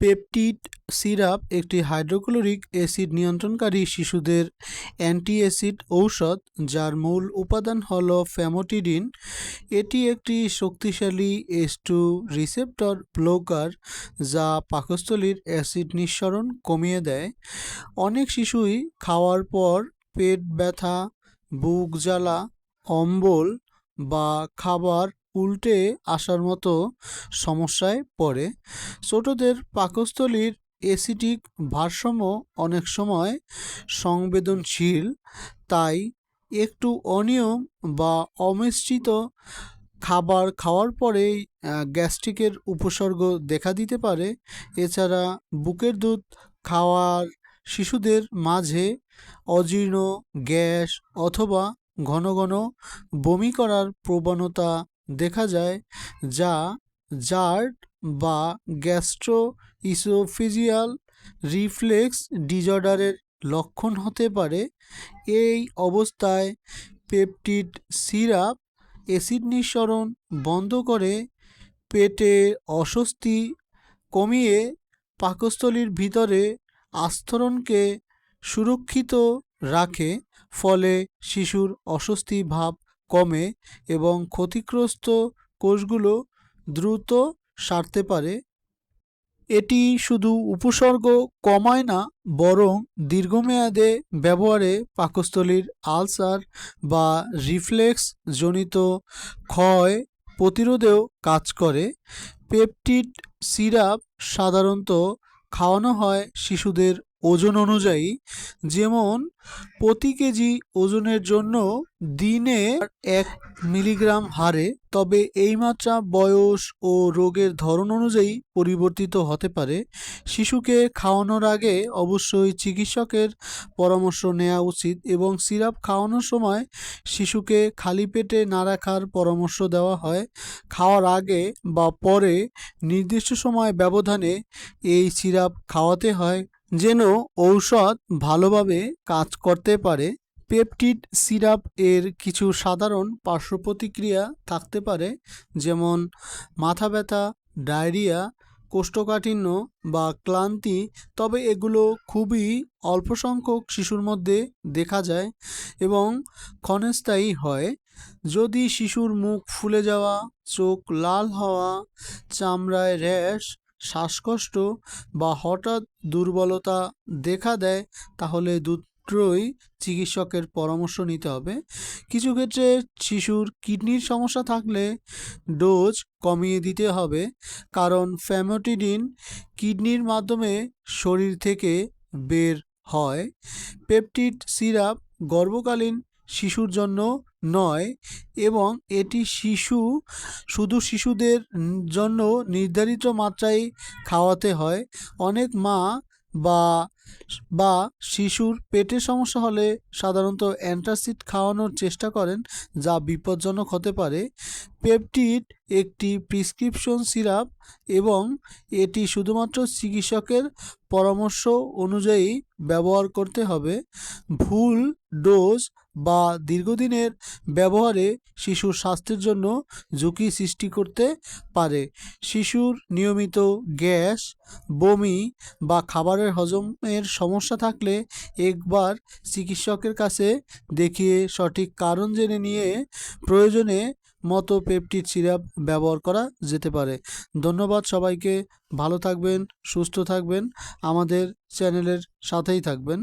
পেপটিড syrup একটি hydrochloric acid নিয়ন্ত্রণকারী শিশুদের অ্যান্টি অ্যাসিড ঔষধ যার মূল উপাদান হল ফ্যামোটিডিন। এটি একটি শক্তিশালী এস টু রিসেপ্টর ব্লকার যা পাকস্থলীর অ্যাসিড নিঃসরণ কমিয়ে দেয়। অনেক শিশুই খাওয়ার পর পেট ব্যথা, বুক জ্বালা, অম্বল বা খাবার উল্টে আসার মতো সমস্যায় পড়ে। ছোটদের পাকস্থলীর অ্যাসিডিক ভারসাম্য অনেক সময় সংবেদনশীল, তাই একটু অনিয়ম বা অমিশ্রিত খাবার খাওয়ার পরেই গ্যাস্ট্রিকের উপসর্গ দেখা দিতে পারে। এছাড়া বুকের দুধ খাওয়ার শিশুদের মাঝে অজীর্ণ গ্যাস অথবা ঘন ঘন বমি করার প্রবণতা দেখা যায় যা জার্ট বা গ্যাস্ট্রো ইসোফিজিয়াল রিফ্লেক্স ডিজঅর্ডারের লক্ষণ হতে পারে। এই অবস্থায় পেপটিড সিরাপ অ্যাসিড নিঃসরণ বন্ধ করে পেটে অস্বস্তি কমিয়ে পাকস্থলীর ভিতরে আস্তরণকে সুরক্ষিত রাখে, ফলে শিশুর অস্বস্তি ভাব কমে এবং ক্ষতিগ্রস্ত কোষগুলো দ্রুত সারতে পারে। এটি শুধু উপসর্গ কমায় না, বরং দীর্ঘমেয়াদে ব্যবহারে পাকস্থলীর আলসার বা রিফ্লেক্স জনিত ক্ষয় প্রতিরোধেও কাজ করে। পেপটিড সিরাপ সাধারণত খাওয়ানো হয় শিশুদের ওজন অনুযায়ী যেমন প্রতি কেজি ওজনের জন্য দিনে এক মিলিগ্রাম হারে, তবে এই মাত্রা বয়স ও রোগের ধরন অনুযায়ী পরিবর্তিত হতে পারে। শিশুকে খাওয়ানোর আগে অবশ্যই চিকিৎসকের পরামর্শ নেওয়া উচিত এবং সিরাপ খাওয়ানোর সময় শিশুকে খালি পেটে না রাখার পরামর্শ দেওয়া হয়। খাওয়ার আগে বা পরে নির্দিষ্ট সময় ব্যবধানে এই সিরাপ খাওয়াতে হয়। যেন ঔষধ ভালোভাবে কাজ করতে পারে। পেপটিড সিরাপ এর কিছু সাধারণ পার্শ্ব প্রতিক্রিয়া থাকতে পারে, যেমন মাথা ব্যথা, ডায়রিয়া, কোষ্ঠকাঠিন্য বা ক্লান্তি, তবে এগুলো খুবই অল্প সংখ্যক শিশুর মধ্যে দেখা যায় এবং ক্ষণস্থায়ী হয়। যদি শিশুর মুখ ফুলে যাওয়া, চোখ লাল হওয়া, চামড়ায় র্যাশ শ্বাসকষ্ট বা হঠাৎ দুর্বলতা দেখা দেয়, তাহলে দুটোই চিকিৎসকের পরামর্শ নিতে হবে। কিছু ক্ষেত্রে শিশুর কিডনির সমস্যা থাকলে ডোজ কমিয়ে দিতে হবে, কারণ ফ্যামোটিডিন কিডনির মাধ্যমে শরীর থেকে বের হয়। পেপটিড সিরাপ গর্ভকালীন শিশুর জন্য নয় এবং এটি শিশু শুধু শিশুদের জন্য নির্ধারিত মাত্রায় খাওয়াতে হয়। অনেক মা বা বা শিশুর পেটের সমস্যা হলে সাধারণত অ্যান্টাসিড খাওয়ানোর চেষ্টা করেন, যা বিপজ্জনক হতে পারে। পেপটিড একটি প্রিসক্রিপশন সিরাপ এবং এটি শুধুমাত্র চিকিৎসকের পরামর্শ অনুযায়ী ব্যবহার করতে হবে। ভুল ডোজ বা দীর্ঘদিনের ব্যবহারে শিশুর স্বাস্থ্যের জন্য ঝুঁকি সৃষ্টি করতে পারে। শিশুর নিয়মিত গ্যাস, বমি বা খাবারের হজমের সমস্যা থাকলে একবার চিকিৎসকের কাছে দেখিয়ে সঠিক কারণ জেনে নিয়ে প্রয়োজনে মতো পেপটিড সিরাপ ব্যবহার করা যেতে পারে। ধন্যবাদ সবাইকে। ভালো থাকবেন, সুস্থ থাকবেন। আমাদের চ্যানেলের সাথেই থাকবেন।